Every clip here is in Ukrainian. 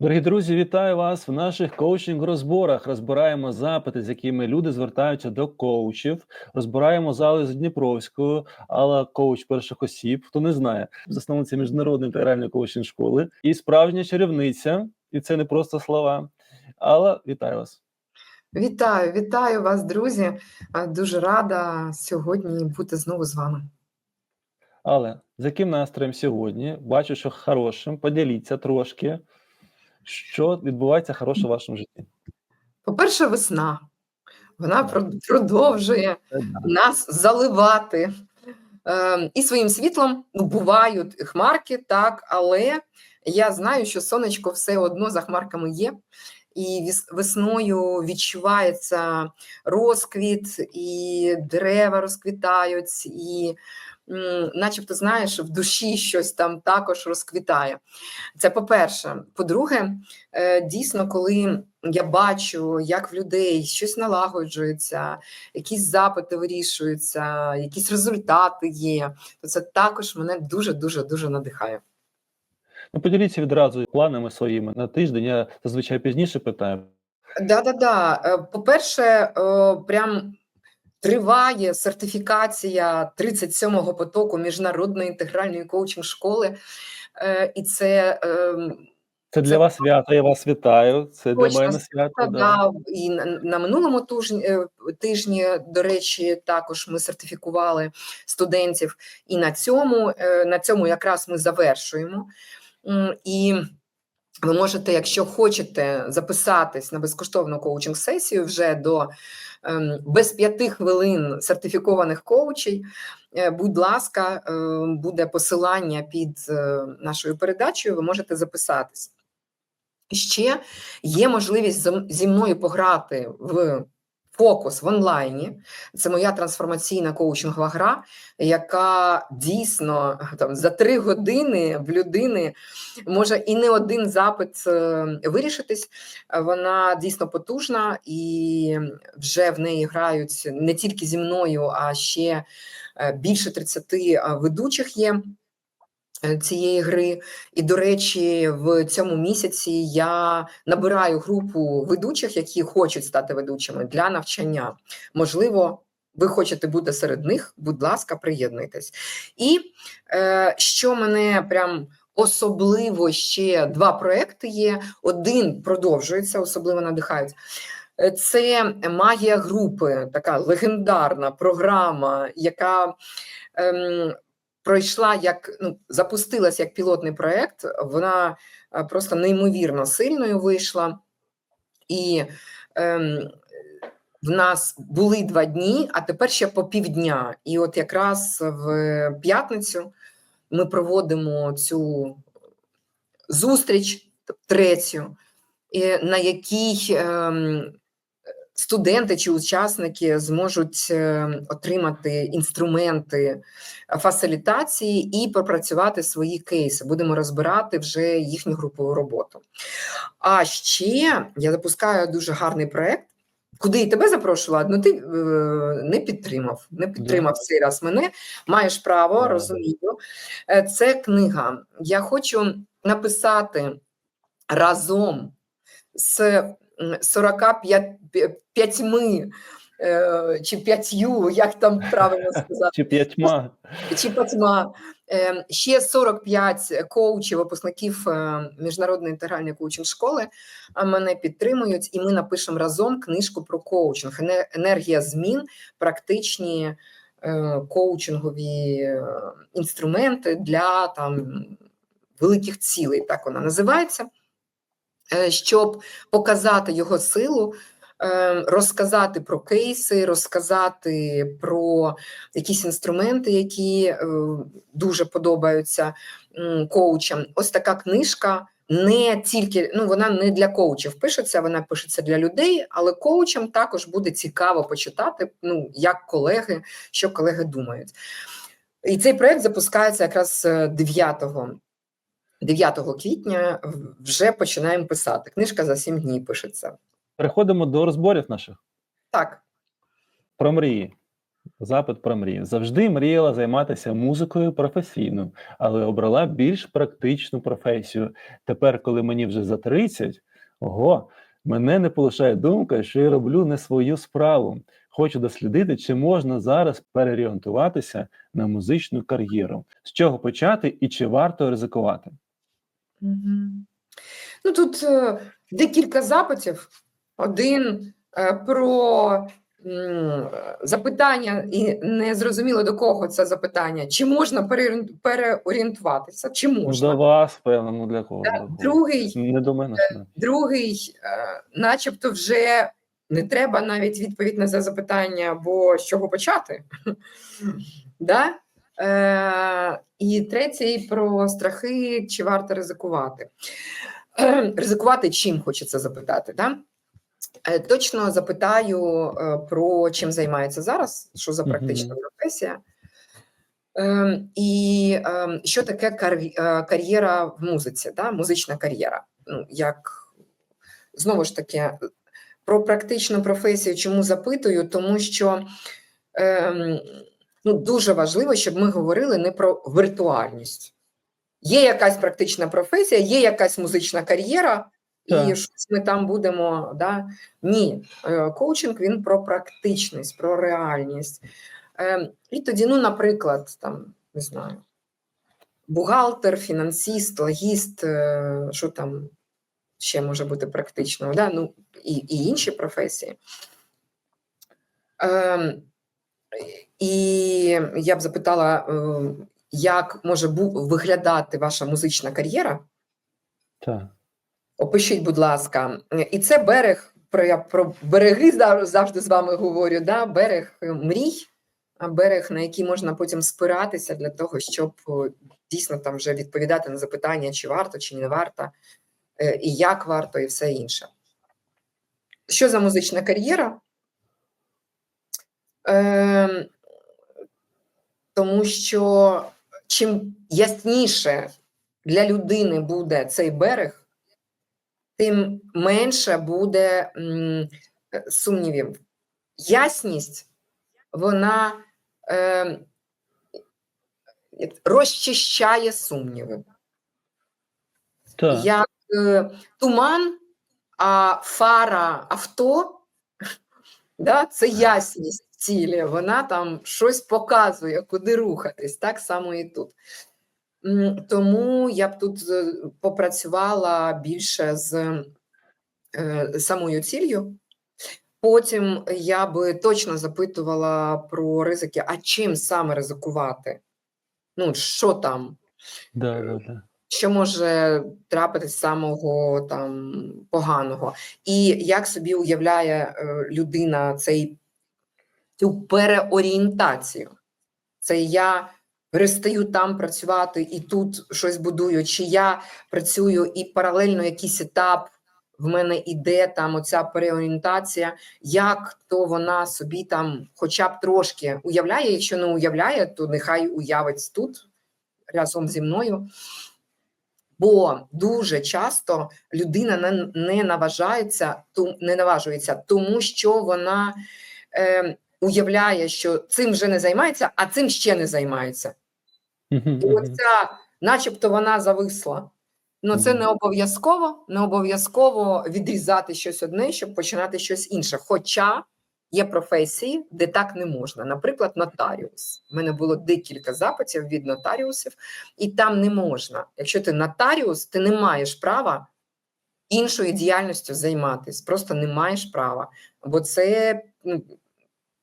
Дорогі друзі, вітаю вас в наших коучинг-розборах. Розбираємо запити, з якими люди звертаються до коучів. Розбираємо зали з Дніпровською, Алла коуч перших осіб. Хто не знає, засновниця міжнародної інтегральної коучинг школи і справжня чарівниця. І це не просто слова. Алла, вітаю вас. Вітаю, вітаю вас, друзі. Дуже рада сьогодні бути знову з вами. Але з яким настроєм сьогодні? Бачу, що хорошим. Поділіться трошки, що відбувається хороше в вашому житті. По-перше, весна. Вона продовжує нас заливати е, і своїм світлом. Ну, бувають хмарки, так, але я знаю, що сонечко все одно за хмарками є. І весною відчувається розквіт, і дерева розквітають, і начебто, знаєш, в душі щось там також розквітає. Це по-перше. По-друге, е, дійсно, коли я бачу, як в людей щось налагоджується, якісь запити вирішуються, якісь результати є, то це також мене дуже дуже дуже надихає. Ну, поділіться відразу планами своїми на тиждень. Я зазвичай пізніше питаю. Да, да, да. По-перше, е, прям триває сертифікація 37-го потоку міжнародної інтегральної коучинг школи, Е, і це ем, Це для Це вас свято, я вас вітаю. Це для мене свято. Да. да, і на, на минулому тижні, е, тижні, до речі, також ми сертифікували студентів, і на цьому, е, на цьому якраз ми завершуємо. І ви можете, якщо хочете, записатись на безкоштовну коучинг-сесію вже до ем, без п'яти хвилин сертифікованих коучей. Е, Будь ласка, е, буде посилання під е, нашою передачею. Ви можете записатись. Ще є можливість зі мною пограти в фокус в онлайні. Це моя трансформаційна коучингова гра, яка дійсно там за три години в людини може і не один запит е, вирішитись. Е, Вона дійсно потужна, і вже в неї грають не тільки зі мною, а ще е, більше 30 ведучих є е, цієї гри. І, до речі, в цьому місяці я набираю групу ведучих, які хочуть стати ведучими для навчання. Можливо, ви хочете бути серед них, будь ласка, приєднуйтесь. І е, що мене прям особливо ще два проекти є. Один продовжується, особливо надихають. Е, Це магія групи, така легендарна програма, яка ем, пройшла як ну, запустилась як пілотний проект. Вона е, просто неймовірно сильною вийшла. І ем, в нас були два дні, а тепер ще по півдня. І от якраз в п'ятницю ми проводимо цю зустріч третю, на якій ем, студенти чи учасники зможуть е, отримати інструменти фасилітації і пропрацювати свої кейси. Будемо розбирати вже їхню групову роботу. А ще я запускаю дуже гарний проект. Куди і тебе запрошувала, ну ти е, не підтримав, не підтримав цей раз мене. Маєш право, Да. розумію. Е, Це книга. Я хочу написати разом з 45 п'ятьми е, чи п'ятью, як там правильно сказати, Чи п'ятьма. чи п'ятьма. Е, Ще 45 коучів, випускників е, міжнародної інтегральної коучинг школи мене підтримують, і ми напишемо разом книжку про коучинг, енергія змін, практичні коучингові інструменти для там великих цілей. Так вона називається. Е, Щоб показати його силу, е, розказати про кейси, розказати про якісь інструменти, які е, дуже подобаються коучам. Ось така книжка. Не тільки ну вона не для коучів пишеться, вона пишеться для людей, але коучам також буде цікаво почитати, ну як колеги, що колеги думають. І цей проект запускається якраз е, 9 9 квітня. Вже починаємо писати. Книжка за 7 днів пишеться. Переходимо до розборів наших Так, про мрії. Запит про мрію. Завжди мріяла займатися музикою професійно, але обрала більш практичну професію. Тепер, коли мені вже за 30, ого, мене не полишає думка, що я роблю не свою справу. Хочу дослідити, чи можна зараз переорієнтуватися на музичну кар'єру, з чого почати і чи варто ризикувати. Ну, тут е, декілька запитів. Один е, про м, запитання, і не зрозуміло до кого це запитання. Чи можна переорієн- переорієнтуватися? Чи Ну, можна? до вас, певно, ну для кого? Для кого? Другий, Не до мене. не. другий, е, начебто, вже не треба навіть відповідь на це запитання, бо з чого почати. да? Е, і третій про страхи, чи варто ризикувати. Е, ризикувати чим хочеться запитати. Да? Е, Точно запитаю про чим займається зараз, що за практична професія. І що таке кар'єра в музиці, да? музична кар'єра. Ну, як знову ж таки, про практичну професію, чому запитую? Тому що ем, ну, дуже важливо, щоб ми говорили не про віртуальність. Є якась практична професія, є якась музична кар'єра, і щось ми там будемо. Да? Ні, Е, коучинг він про практичність, про реальність. Ем, І тоді, ну, наприклад, там, не знаю, бухгалтер, фінансист, логіст, е, що там ще може бути практично, да? ну, і, і інші професії. Ем, І я б запитала, е, як може виглядати ваша музична кар'єра? Так. Опишіть, будь ласка, і це берег. Про я про береги завжди з вами говорю. Да? Берег е, мрій, а берег, на який можна потім спиратися для того, щоб е, дійсно там вже відповідати на запитання, чи варто, чи не варто, і як варто, і все інше. Що за музична кар'єра? Ем, тому що чим ясніше для людини буде цей берег, тим менше буде сумнівів. Ясність вона е, розчищає сумніви. Так. Як е, туман, а фара авто да, це ясність цілі. Вона там щось показує, куди рухатись. Так само і тут. Тому я б тут е, попрацювала більше з е, самою ціллю. Потім я би точно запитувала про ризики, а чим саме ризикувати? Ну, що там? Да, да, да. що може трапитись самого там поганого, і як собі уявляє е, людина цей цю переорієнтацію. Це я перестаю там працювати і тут щось будую, чи я працюю і паралельно якийсь етап в мене іде там оця переорієнтація, як то вона собі там хоча б трошки уявляє, якщо не уявляє, то нехай уявить тут разом зі мною. Бо дуже часто людина не, не наважається, не наважується, тому що вона е, уявляє, що цим вже не займається, а цим ще не займається. І оця, начебто, вона зависла. Ну, це не обов'язково, не обов'язково відрізати щось одне, щоб починати щось інше. Хоча є професії, де так не можна. Наприклад, нотаріус. У мене було декілька запитів від нотаріусів, і там не можна. Якщо ти нотаріус, ти не маєш права іншою діяльністю займатися. Просто не маєш права. Бо це ну,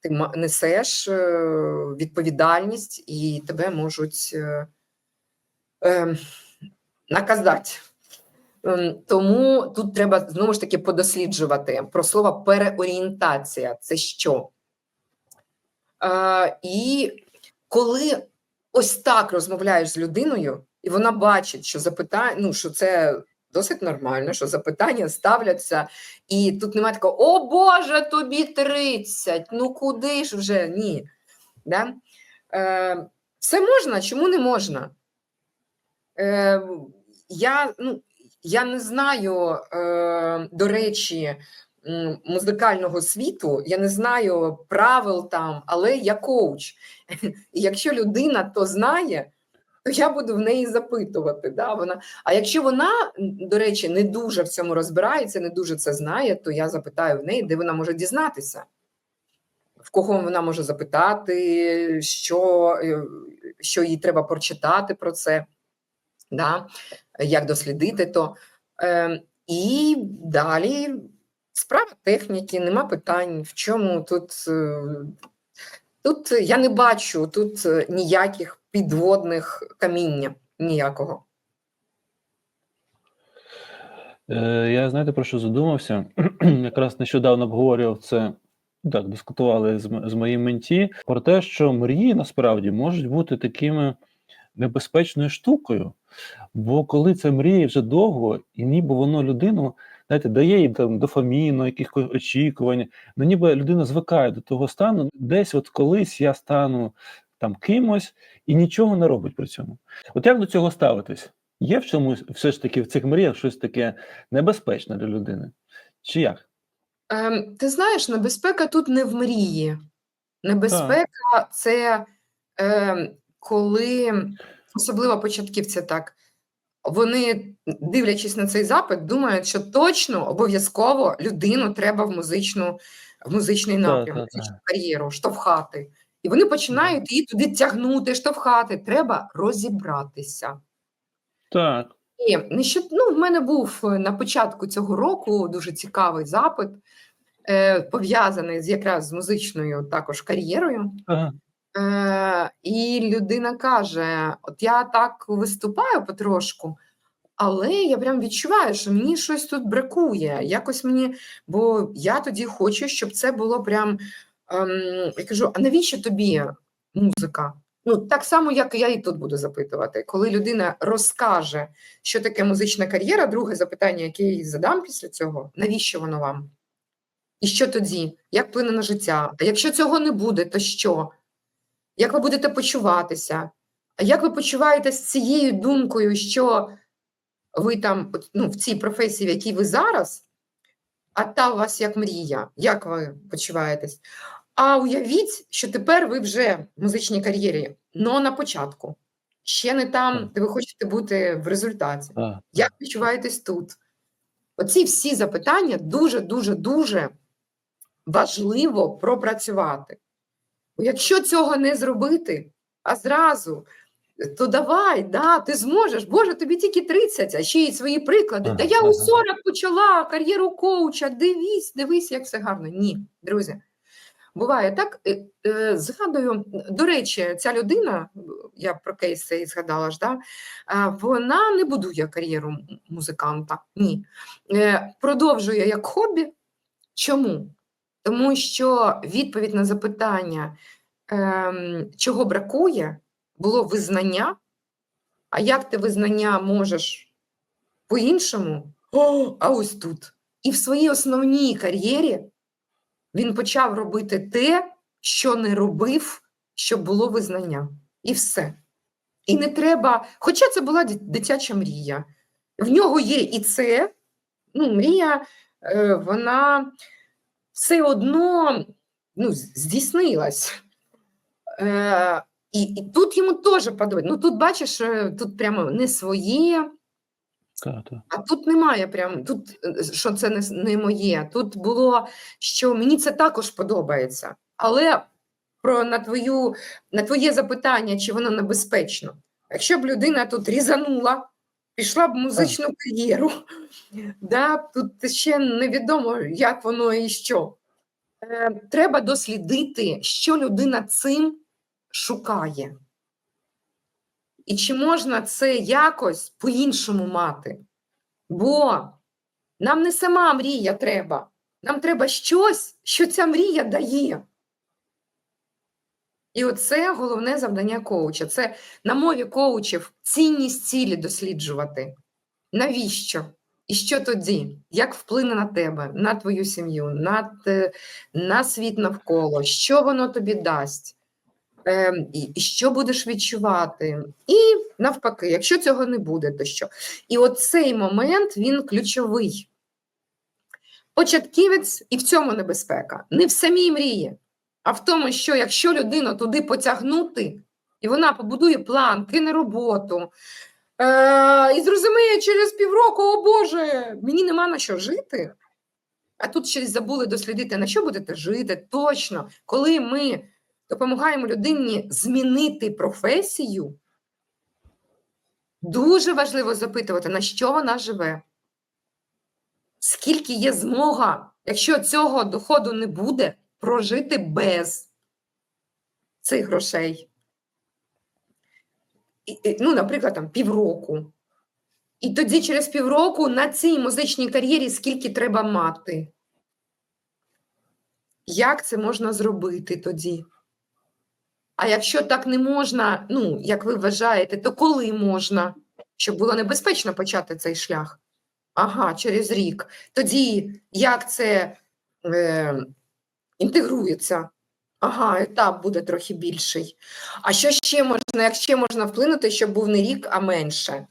ти несеш е, відповідальність, і тебе можуть. е, е, наказати. Ем, Тому тут треба знову ж таки подосліджувати про слово переорієнтація. Це що? Е, і коли ось так розмовляєш з людиною, і вона бачить, що запитання, ну що це досить нормально, що запитання ставляться, і тут немає такого: О Боже, тобі 30, ну куди ж вже? Ні. Да? Е, все можна, чому не можна? Е, я, ну, я не знаю, е, до речі, музикального світу, я не знаю правил там, але я коуч. І якщо людина то знає, то я буду в неї запитувати. Да? Вона... А якщо вона, до речі, не дуже в цьому розбирається, не дуже це знає, то я запитаю в неї, де вона може дізнатися. В кого вона може запитати, що, е, що їй треба прочитати про це, да? як дослідити то. Е, і далі справа техніки, нема питань. В чому тут, е, тут я не бачу тут е, ніяких підводних каміння, ніякого. Е, я знаєте про що задумався? Якраз нещодавно обговорював це. Так, дискутували з, з моїм менті про те, що мрії насправді можуть бути такими небезпечною штукою. Бо коли це мріє вже довго, і ніби воно людину, знаєте, дає їй там дофаміну, якихось очікувань, ну ніби людина звикає до того стану, десь от колись я стану там кимось і нічого не робить при цьому. От як до цього ставитись? Є в чомусь все ж таки в цих мріях щось таке небезпечне для людини? Чи як? Ем, ти знаєш, небезпека тут не в мрії. Небезпека це ем, коли, особливо початківці так, вони, дивлячись на цей запит, думають, що точно обов'язково людину треба в музичну, в музичний Так, напрямок, так, так. музичну кар'єру, штовхати. І вони починають її туди тягнути, штовхати. Треба розібратися. Так. І ну, в мене був е, на початку цього року дуже цікавий запит, е, пов'язаний з якраз з музичною також кар'єрою. Ага. Е, і людина каже: От я так виступаю потрошку, але я прям відчуваю, що мені щось тут бракує. Якось мені, бо я тоді хочу, щоб це було прям. Ем, я кажу: а навіщо тобі музика? Ну, так само, як я і тут буду запитувати. Коли людина розкаже, що таке музична кар'єра, друге запитання, яке я їй задам після цього, навіщо воно вам? І що тоді? Як вплине на життя? А якщо цього не буде, то що? Як ви будете почуватися? А як ви почуваєтесь з цією думкою, що ви там ну, в цій професії, в якій ви зараз, а та у вас як мрія? Як ви почуваєтесь? А уявіть, що тепер ви вже в музичній кар'єрі, но на початку. Ще не там, де ви хочете бути в результаті. Як відчуваєтесь тут? Оці всі запитання дуже, дуже, дуже важливо пропрацювати. Якщо цього не зробити, а зразу, то давай, да, ти зможеш. Боже, тобі тільки 30, а ще й свої приклади. Ага, Та я ага. у 40 почала кар'єру коуча. Дивись, дивись, як все гарно. Ні, друзі. Буває так. Е, е, Згадую, до речі, ця людина, я про кейс цей згадала ж, да, вона не будує кар'єру музиканта. Ні. Е, Продовжує як хобі. Чому? Тому що відповідь на запитання, ем, чого бракує, було визнання. А як ти визнання можеш по-іншому? О, а ось тут. І в своїй основній кар'єрі він почав робити те, що не робив, щоб було визнання. І все. І не треба, хоча це була дитяча мрія. В нього є і це, ну, мрія, е, вона все одно ну, здійснилась. І, і тут йому теж подобається. Ну, тут бачиш, е, тут прямо не своє, а тут немає прям, тут е, що це не, не моє. Тут було, що мені це також подобається. Але про на твою на твоє запитання, чи воно небезпечно. Якщо б людина тут різанула, пішла б музичну кар'єру, да, тут ще невідомо, як воно і що. Е, треба дослідити, що людина цим шукає. І чи можна це якось по-іншому мати? Бо нам не сама мрія треба, нам треба щось, що ця мрія дає. І оце головне завдання коуча. Це на мові коучів цінність цілі досліджувати. Навіщо? І що тоді? Як вплине на тебе, на твою сім'ю, на, на світ навколо? Що воно тобі дасть? Ем, що будеш відчувати? І навпаки, якщо цього не буде, то що? І от цей момент він ключовий. початківець і в цьому небезпека. Не в самій мрії, а в тому, що якщо людину туди потягнути, і вона побудує план, кине роботу, е- і зрозуміє через півроку, о Боже, мені нема на що жити. А тут ще забули дослідити, на що будете жити точно, коли ми допомагаємо людині змінити професію. Дуже важливо запитувати, на що вона живе, скільки є змога, якщо цього доходу не буде, прожити без цих грошей. Ну, наприклад, там півроку. І тоді через півроку на цій музичній кар'єрі скільки треба мати. Як це можна зробити тоді? А якщо так не можна, ну, як ви вважаєте, то коли можна, щоб було небезпечно почати цей шлях? Ага, через рік. Тоді як це е, інтегрується? Ага, етап буде трохи більший. А що ще можна, як ще можна вплинути, щоб був не рік, а менше?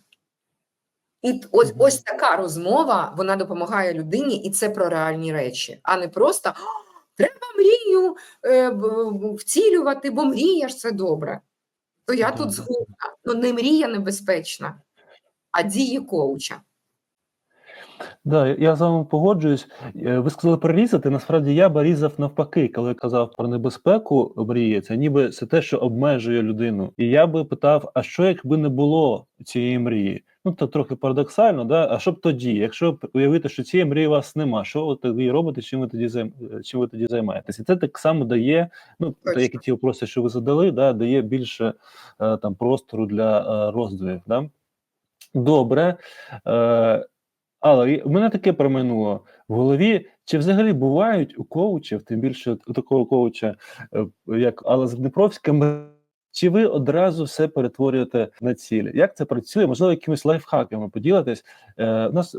І ось, ось така розмова вона допомагає людині, і це про реальні речі, а не просто «О, треба мрію е, б- б- вцілювати, бо мрія ж це добре. То я тут згодна. Ну не мрія небезпечна, а дії коуча. Да, я- з вами погоджуюсь. Е, Ви сказали про різати. Насправді я би різав навпаки, коли я казав про небезпеку мрії, це ніби це те, що обмежує людину. І я би питав: а що якби не було цієї мрії? Ну то трохи парадоксально, да? А що б тоді, якщо уявити, що цієї мрії у вас нема, що ви тоді робите, чим ви тоді займ... е, чим ви тоді займаєтесь? І це так само дає, ну Точно. як і ті вопроси, що ви задали, да, дає більше е, там простору для е, роздумів. Да? Добре. Е, але в мене таке проминуло в голові. Чи взагалі бувають у коучів, тим більше у такого коуча, як Алла Заднепровська, чи ви одразу все перетворюєте на цілі? Як це працює? Можливо, якимись лайфхаками поділитись? Е, нас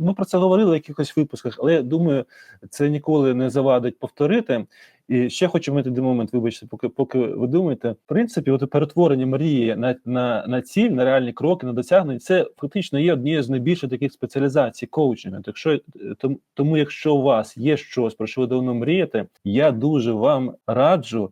ми про це говорили в якихось випусках, але я думаю, це ніколи не завадить повторити. І ще хочу мати один момент, вибачте, поки поки ви думаєте. В принципі, от перетворення мрії на, на, на ціль, на реальні кроки, на досягнення, це фактично є однією з найбільших таких спеціалізацій коучингу. Так що, е, тому, тому, якщо у вас є щось, про що ви давно мрієте, я дуже вам раджу.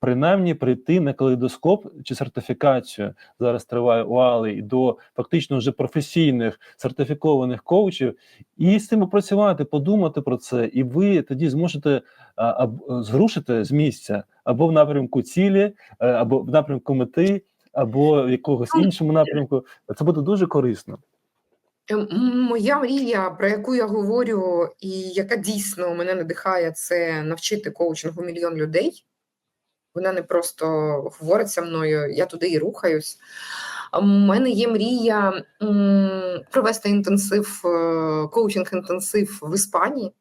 Принаймні прийти на калейдоскоп чи сертифікацію зараз триває у Али і до фактично вже професійних сертифікованих коучів, і з цим попрацювати, подумати про це, і ви тоді зможете а, аб- зрушити з місця або в напрямку цілі, е, або в напрямку мети, або в якогось іншому напрямку. Це буде дуже корисно. Е, Моя мрія, про яку я говорю, і яка дійсно мене надихає, це навчити коучингу мільйон людей. Вона не просто говориться мною, я туди і рухаюсь. У мене є мрія провести інтенсив, е, коучинг-інтенсив в Іспанії.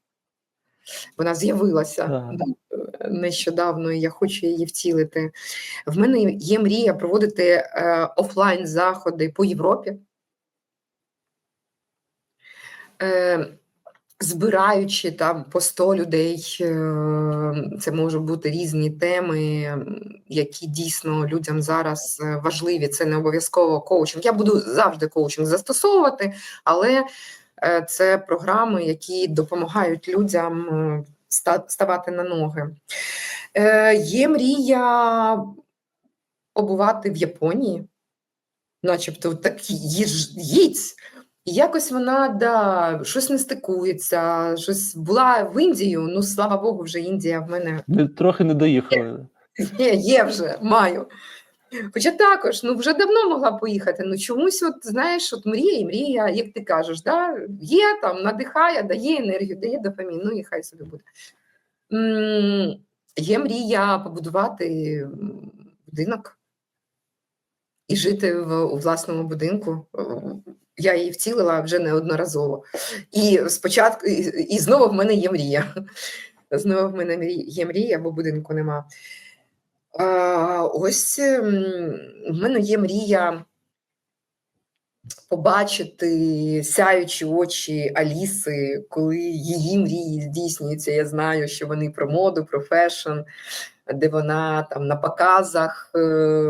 Вона з'явилася да, е, нещодавно, і я хочу її втілити. В мене є мрія проводити е, офлайн заходи по Європі. Збираючи там по 100 людей, е, це можуть бути різні теми, які дійсно людям зараз е, важливі. Це не обов'язково коучинг. Я буду завжди коучинг застосовувати, але е, це програми, які допомагають людям ставати на ноги. Є мрія побувати в Японії, начебто так їдь. І якось вона да, щось не стикується, щось була в Індію. Ну, слава Богу, вже Індія в мене трохи не доїхали. є, є вже, маю. Хоча також, ну вже давно могла поїхати. Ну чомусь, от знаєш, от мрія і мрія, як ти кажеш, да? є там, надихає, дає енергію, дає дофамін, ну і хай собі буде. М, Є мрія побудувати будинок і жити в, у власному будинку. Я її втілила вже неодноразово. І спочатку, і, і знову в мене є мрія. Знову в мене є мрія, бо будинку нема. А, ось ем, в мене є мрія побачити сяючі очі Аліси, коли її мрії здійснюються. Я знаю, що вони про моду, про фешн, де вона там на показах е,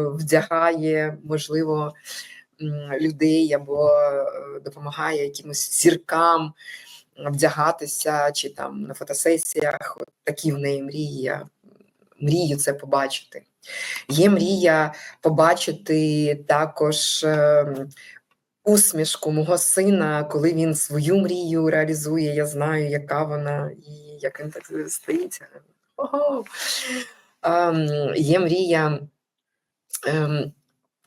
вдягає, можливо, людей або е, допомагає якимось зіркам. вдягатися, чи там на фотосесіях. От такі в неї мрії. Мрію це побачити. Є мрія побачити також е, усмішку мого сина, коли він свою мрію реалізує. Я знаю, яка вона, і як він так стоїть. Ого! Ем, є мрія ем,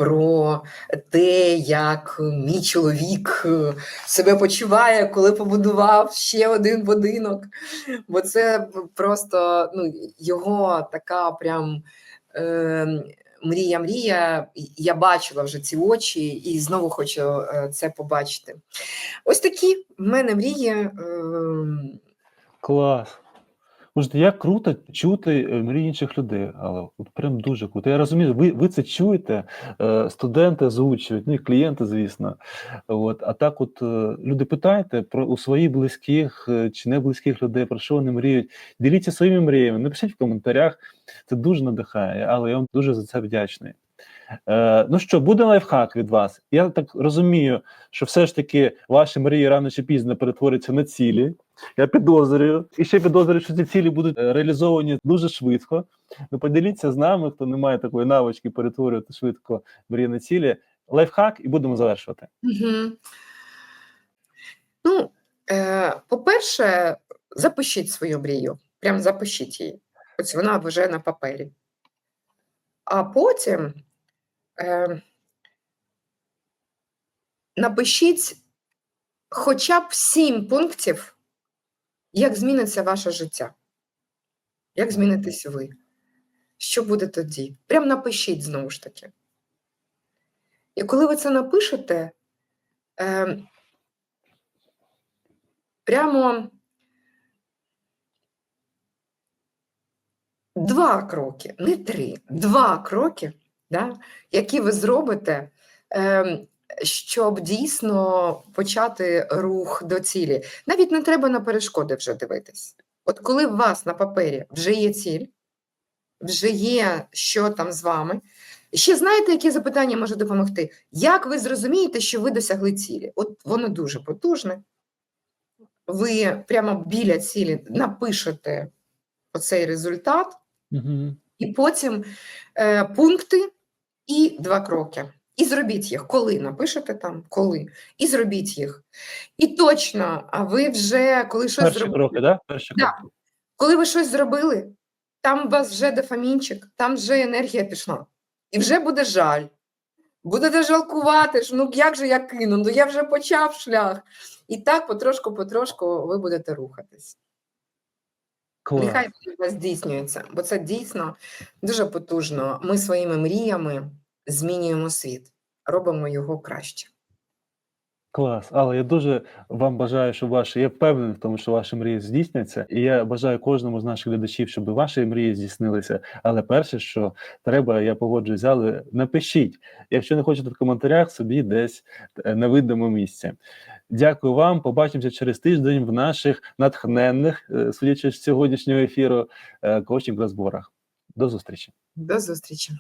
про те, як мій чоловік е, себе почуває, коли побудував ще один будинок. Бо це просто ну, його така прям е, мрія-мрія. Я бачила вже ці очі і знову хочу е, це побачити. Ось такі в мене мрії. Е, Клас. Слушайте, як круто чути е, мрії інших людей, але от прям дуже круто. Я розумію, ви, ви це чуєте, е, студенти озвучують, ну і клієнти, звісно. От, а так, от е, люди питайте про у своїх близьких чи не близьких людей, про що вони мріють. Діліться своїми мріями, напишіть в коментарях. Це дуже надихає, але я вам дуже за це вдячний. Е, ну що, буде лайфхак від вас. Я так розумію, що все ж таки ваші мрії рано чи пізно перетворяться на цілі. Я підозрюю. І ще підозрюю, що ці цілі будуть е, реалізовані дуже швидко. Ну, поділіться з нами, хто не має такої навички перетворювати швидко мрії на цілі. Лайфхак, і будемо завершувати. Угу. Ну, е, по-перше, запишіть свою мрію. Прям запишіть її. Ось вона вже на папері. А потім напишіть хоча б сім пунктів, як зміниться ваше життя. Як змінитесь ви? Що буде тоді? Прям напишіть знову ж таки. І коли ви це напишете, е, прямо два кроки, не три, два кроки, да, які ви зробите, е, щоб дійсно почати рух до цілі. Навіть не треба на перешкоди вже дивитись. От коли у вас на папері вже є ціль, вже є, що там з вами. Ще знаєте, які запитання може допомогти? Як ви зрозумієте, що ви досягли цілі? От воно дуже потужне. Ви прямо біля цілі напишете оцей результат, Угу. і потім е, пункти і два кроки. І зробіть їх. Коли напишете там, коли, і зробіть їх. І точно, а ви вже коли щось Перші зробили, кроки, да? Перші Да. кроки. коли ви щось зробили, там у вас вже дофамінчик, там вже енергія пішла. І вже буде жаль. Будете жалкувати, що ну як же я кину? Ну я вже почав шлях. І так потрошку-потрошку ви будете рухатись. Клас. Нехай здійснюється, бо це дійсно дуже потужно. Ми своїми мріями змінюємо світ, робимо його краще. Клас, але я дуже вам бажаю, щоб ваші. Я впевнений в тому, що ваші мрії здійсняться, і я бажаю кожному з наших глядачів, щоб ваші мрії здійснилися. Але перше, що треба, я погоджуюсь, але напишіть, якщо не хочете в коментарях, собі десь е, на видному місці. Дякую вам. Побачимося через тиждень в наших натхненних, е, судячи з сьогоднішнього ефіру, е, коучинг розборах. До зустрічі. До зустрічі!